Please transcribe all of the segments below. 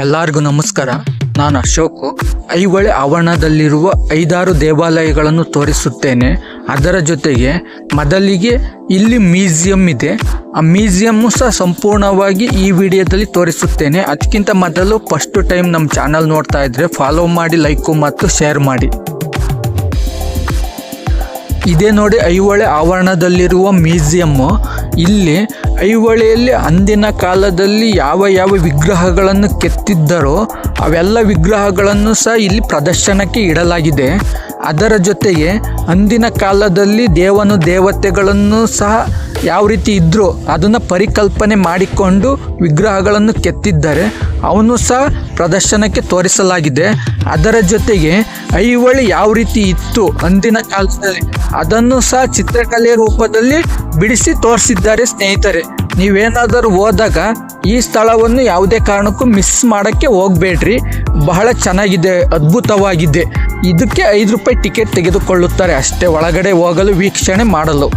ಎಲ್ಲರಿಗೂ ನಮಸ್ಕಾರ. ನಾನು ಅಶೋಕ್. ಐಹೊಳೆ ಆವರಣದಲ್ಲಿರುವ ಐದಾರು ದೇವಾಲಯಗಳನ್ನು ತೋರಿಸುತ್ತೇನೆ. ಅದರ ಜೊತೆಗೆ ಮೊದಲಿಗೆ ಇಲ್ಲಿ ಮ್ಯೂಸಿಯಂ ಇದೆ. ಆ ಮ್ಯೂಸಿಯಮ್ಮು ಸಹ ಸಂಪೂರ್ಣವಾಗಿ ಈ ವಿಡಿಯೋದಲ್ಲಿ ತೋರಿಸುತ್ತೇನೆ. ಅದಕ್ಕಿಂತ ಮೊದಲು ಫಸ್ಟ್ ಟೈಮ್ ನಮ್ಮ ಚಾನಲ್ ನೋಡ್ತಾ ಇದ್ರೆ ಫಾಲೋ ಮಾಡಿ ಲೈಕು ಮತ್ತು ಶೇರ್ ಮಾಡಿ. ಇದೇ ನೋಡಿ ಐಹೊಳೆ ಆವರಣದಲ್ಲಿರುವ ಮ್ಯೂಸಿಯಮ್ಮು ಇಲ್ಲಿ ಐಹೊಳೆಯಲ್ಲಿ ಅಂದಿನ ಕಾಲದಲ್ಲಿ ಯಾವ ಯಾವ ವಿಗ್ರಹಗಳನ್ನು ಕೆತ್ತಿದ್ದರೋ ಅವೆಲ್ಲ ವಿಗ್ರಹಗಳನ್ನು ಸಹ ಇಲ್ಲಿ ಪ್ರದರ್ಶನಕ್ಕೆ ಇಡಲಾಗಿದೆ. ಅದರ ಜೊತೆಗೆ ಅಂದಿನ ಕಾಲದಲ್ಲಿ ದೇವನು ದೇವತೆಗಳನ್ನು ಸಹ ಯಾವ ರೀತಿ ಇದ್ದರೂ ಅದನ್ನು ಪರಿಕಲ್ಪನೆ ಮಾಡಿಕೊಂಡು ವಿಗ್ರಹಗಳನ್ನು ಕೆತ್ತಿದ್ದಾರೆ, ಅವನು ಸಹ ಪ್ರದರ್ಶನಕ್ಕೆ ತೋರಿಸಲಾಗಿದೆ. ಅದರ ಜೊತೆಗೆ ಐಹೊಳೆ ಯಾವ ರೀತಿ ಇತ್ತು ಅಂದಿನ ಕಾಲದಲ್ಲಿ, ಅದನ್ನು ಸಹ ಚಿತ್ರಕಲೆಯ ರೂಪದಲ್ಲಿ ಬಿಡಿಸಿ ತೋರಿಸಿದ್ದಾರೆ ಸ್ನೇಹಿತರೆ. ನೀವೇನಾದರೂ ಹೋದಾಗ ಈ ಸ್ಥಳವನ್ನು ಯಾವುದೇ ಕಾರಣಕ್ಕೂ ಮಿಸ್ ಮಾಡೋಕ್ಕೆ ಹೋಗಬೇಡ್ರಿ. ಬಹಳ ಚೆನ್ನಾಗಿದೆ, ಅದ್ಭುತವಾಗಿದೆ. ಇದಕ್ಕೆ ಐದು ರೂಪಾಯಿ ಟಿಕೆಟ್ ತೆಗೆದುಕೊಳ್ಳುತ್ತಾರೆ, ಅಷ್ಟೇ ಒಳಗಡೆ ಹೋಗಲು ವೀಕ್ಷಣೆ ಮಾಡಲು.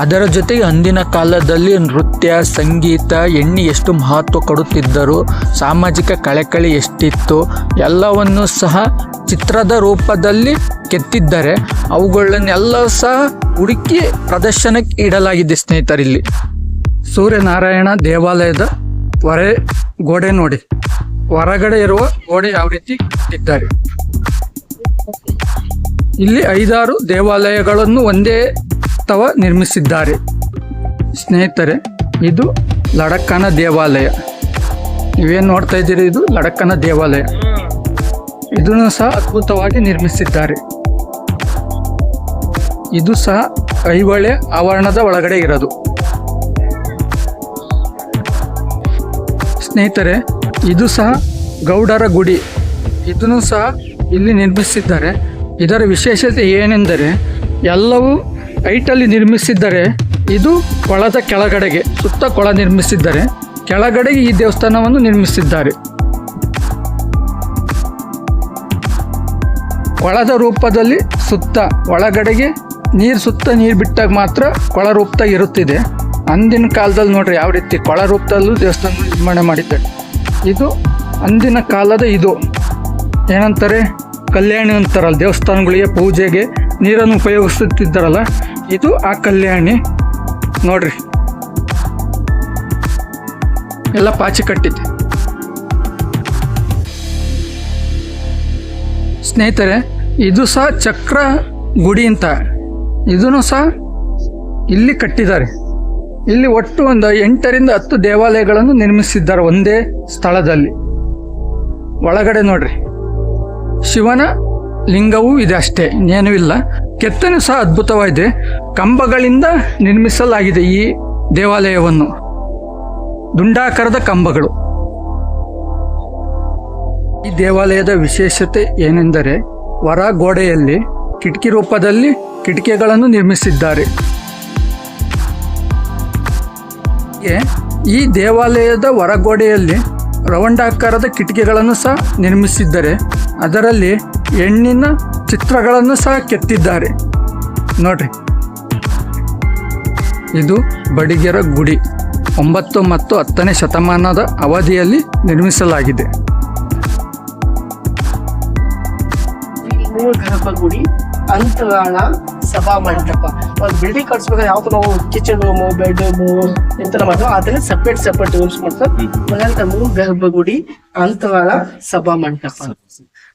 ಅದರ ಜೊತೆಗೆ ಅಂದಿನ ಕಾಲದಲ್ಲಿ ನೃತ್ಯ, ಸಂಗೀತ, ಎಣ್ಣೆ ಎಷ್ಟು ಮಹತ್ವ ಕೊಡುತ್ತಿದ್ದರು, ಸಾಮಾಜಿಕ ಕಳೆಕಳಿ ಎಷ್ಟಿತ್ತು, ಎಲ್ಲವನ್ನು ಸಹ ಚಿತ್ರದ ರೂಪದಲ್ಲಿ ಕೆತ್ತಿದ್ದಾರೆ, ಅವುಗಳನ್ನೆಲ್ಲ ಸಹ ಹುಡುಕಿ ಪ್ರದರ್ಶನಕ್ಕೆ ಇಡಲಾಗಿದೆ ಸ್ನೇಹಿತರಿಲ್ಲಿ. ಸೂರ್ಯನಾರಾಯಣ ದೇವಾಲಯದ ಹೊರೆ ಗೋಡೆ ನೋಡಿ. ಹೊರಗಡೆ ಇರುವ ಗೋಡೆ ಯಾವ ರೀತಿ ಕೆತ್ತಿದ್ದಾರೆ? ಇಲ್ಲಿ ಐದಾರು ದೇವಾಲಯಗಳನ್ನು ಒಂದೇ ತವ ನಿರ್ಮಿಸಿದ್ದಾರೆ. ಸ್ನೇಹಿತರೆ, ಇದು ಲಡಕ್ಕನ ದೇವಾಲಯ. ನೀವೇನು ನೋಡ್ತಾ ಇದ್ದೀರಿ? ಇದು ಲಡಕ್ಕನ ದೇವಾಲಯ. ಇದನ್ನು ಸಹ ಅದ್ಭುತವಾಗಿ ನಿರ್ಮಿಸಿದ್ದಾರೆ. ಇದು ಸಹ ಐಹೊಳೆ ಆವರಣದ ಒಳಗಡೆ ಇರೋದು. ಸ್ನೇಹಿತರೆ, ಇದು ಸಹ ಗೌಡರ ಗುಡಿ. ಇದನ್ನು ಸಹ ಇಲ್ಲಿ ನಿರ್ಮಿಸಿದ್ದಾರೆ. ಇದರ ವಿಶೇಷತೆ ಏನೆಂದರೆ, ಎಲ್ಲವೂ ಹೈಟಲ್ಲಿ ನಿರ್ಮಿಸಿದ್ದಾರೆ ಇದು ಕೊಳದ ಕೆಳಗಡೆಗೆ, ಸುತ್ತ ಕೊಳ ನಿರ್ಮಿಸಿದ್ದಾರೆ ಕೆಳಗಡೆಗೆ ಈ ದೇವಸ್ಥಾನವನ್ನು ನಿರ್ಮಿಸಿದ್ದಾರೆ. ಕೊಳದ ರೂಪದಲ್ಲಿ ಸುತ್ತ, ಒಳಗಡೆಗೆ ನೀರು ಸುತ್ತ ನೀರು ಬಿಟ್ಟಾಗ ಮಾತ್ರ ಕೊಳ ರೂಪದಾಗ ಇರುತ್ತಿದೆ. ಅಂದಿನ ಕಾಲದಲ್ಲಿ ನೋಡ್ರಿ ಯಾವ ರೀತಿ ಕೊಳ ರೂಪದಲ್ಲೂ ದೇವಸ್ಥಾನ ನಿರ್ಮಾಣ ಮಾಡಿದ್ದಾರೆ. ಇದು ಅಂದಿನ ಕಾಲದ ಇದು. ಏನಂತಾರೆ? ಕಲ್ಯಾಣಿ ಅಂತಾರಲ್ಲ ದೇವಸ್ಥಾನಗಳಿಗೆ ಪೂಜೆಗೆ ನೀರನ್ನು ಉಪಯೋಗಿಸುತ್ತಿದ್ದಾರಲ್ಲ ಇದು ಆ ಕಲ್ಯಾಣಿ. ನೋಡ್ರಿ. ಎಲ್ಲ ಪಾಚಿ ಕಟ್ಟಿದೆ ಸ್ನೇಹಿತರೆ, ಇದು ಸಹ ಚಕ್ರ ಗುಡಿ ಅಂತ. ಇದನ್ನು ಸಹ ಇಲ್ಲಿ ಕಟ್ಟಿದ್ದಾರೆ. ಇಲ್ಲಿ ಒಟ್ಟು ಒಂದು ಎಂಟರಿಂದ ಹತ್ತು ದೇವಾಲಯಗಳನ್ನು ನಿರ್ಮಿಸಿದ್ದಾರೆ ಒಂದೇ ಸ್ಥಳದಲ್ಲಿ. ಒಳಗಡೆ ನೋಡ್ರಿ. ಶಿವನ ಲಿಂಗವೂ ಇದೆ ಅಷ್ಟೇ, ಇನ್ನೇನೂ ಇಲ್ಲ. ಕೆತ್ತನೆ ಸಹ ಅದ್ಭುತವಾಗಿದೆ. ಕಂಬಗಳಿಂದ ನಿರ್ಮಿಸಲಾಗಿದೆ ಈ ದೇವಾಲಯವನ್ನು. ದುಂಡಾಕಾರದ ಕಂಬಗಳು. ಈ ದೇವಾಲಯದ ವಿಶೇಷತೆ ಏನೆಂದರೆ ಹೊರ ಗೋಡೆಯಲ್ಲಿ ಕಿಟಕಿ ರೂಪದಲ್ಲಿ ಕಿಟಕಿಗಳನ್ನು ನಿರ್ಮಿಸಿದ್ದಾರೆ. ಈ ದೇವಾಲಯದ ಹೊರಗೋಡೆಯಲ್ಲಿ ರವಂಡಾಕಾರದ ಕಿಟಕಿಗಳನ್ನು ಸಹ ನಿರ್ಮಿಸಿದ್ದಾರೆ ಅದರಲ್ಲಿ ಹೆಣ್ಣಿನ ಚಿತ್ರಗಳನ್ನು ಸಹ ಕೆತ್ತಿದ್ದಾರೆ. ನೋಡ್ರಿ. ಇದು ಬಡಿಗೆರ ಗುಡಿ. ಒಂಬತ್ತು ಮತ್ತು ಹತ್ತನೇ ಶತಮಾನದ ಅವಧಿಯಲ್ಲಿ ನಿರ್ಮಿಸಲಾಗಿದೆ. ಗಣಪ ಗುಡಿ, ಅಂತರಾಳ ಸಭಾ ಮಂಟಪ ಒಂದು ಬಿಲ್ಡಿಂಗ್ ಕಟ್ಸ್ಬೇಕಾದ್ರೆ ಯಾವ ನಾವು ಕಿಚನ್ ರೂಮು ಬೆಡ್ ರೂಮು ಎಂತ ಮಾಡ್ತೀವಿ ಅದನ್ನ ಸಪ್ರೇಟ್ ಸಪ್ರೇಟ್ ರೂಮ್ಸ್ ಮಾಡ್ತಾರೆ ಗರ್ಭಗುಡಿ ಅಂತರಾಳ ಸಭಾ ಮಂಟಪ.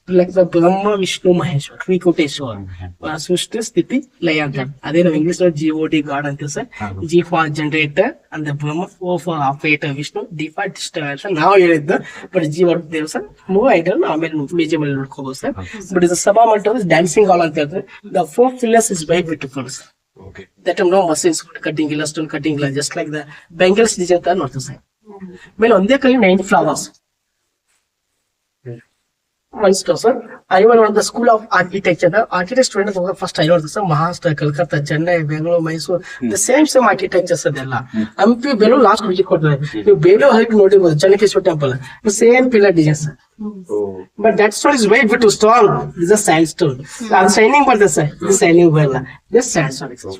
ಲೈಕ್ ದ ಬ್ರಹ್ಮ ವಿಷ್ಣು ಮಹೇಶ್ವರ ತ್ರಿಕೂಟೇಶ್ವರ ಆ, ಸೃಷ್ಟಿ ಸ್ಥಿತಿ ಲಯ ಅಂತ ಅದೇ ನಾವು English G O D god ಅಂತ sir G for generator and Brahma O for operator Vishnu D for destroyer ಅಂತ ನಾವು ಹೇಳಿದ್ದು ಬಟ್ ಜಿ ವರ್ಡ್ ದೇವ್ ಸರ್ ಮೂವ್ ಐಟಲ್ ಆಮೇಲೆ ಮ್ಯೂಸಿಯಂ ಅಲ್ಲಿ ನೋಡ್ಕೋಬಹುದು ಸರ್ ಬಟ್ ಇದು ಸಭಾ ಮಂಟಪ ಡ್ಯಾನ್ಸಿಂಗ್ ಹಾಲ್ ಅಂತ ಹೇಳ್ತಾರೆ. The four pillars is why beautiful sir that no machines cutting ಇಲ್ಲ ಸ್ಟೋನ್ ಕಟಿಂಗ್ ಇಲ್ಲ just like the bangles design ತರ ನೋಡ್ತೀವಿ ಸರ್ ಆಮೇಲೆ ಒಂದೇ ಕಲಿ nine flowers one sir on the School of Architecture. The architect student ಹೋಗ first I sir Maharashtra Calcutta Chennai Bengaluru Mysuru the same same architectures ಅದೆಲ್ಲ Hampi Belur last visit ಕೊಟ್ಟಿದ್ದಾರೆ ನೀವು Belur height ನೋಡಿರ್ಬೋದು Chennakeshwara temple same pillar design sir but that stone is weight bit stall is a sand stone ಅದು shining ಬರ್ತದೆ sir ಇದು shining ಬರಲ್ಲ just sand stone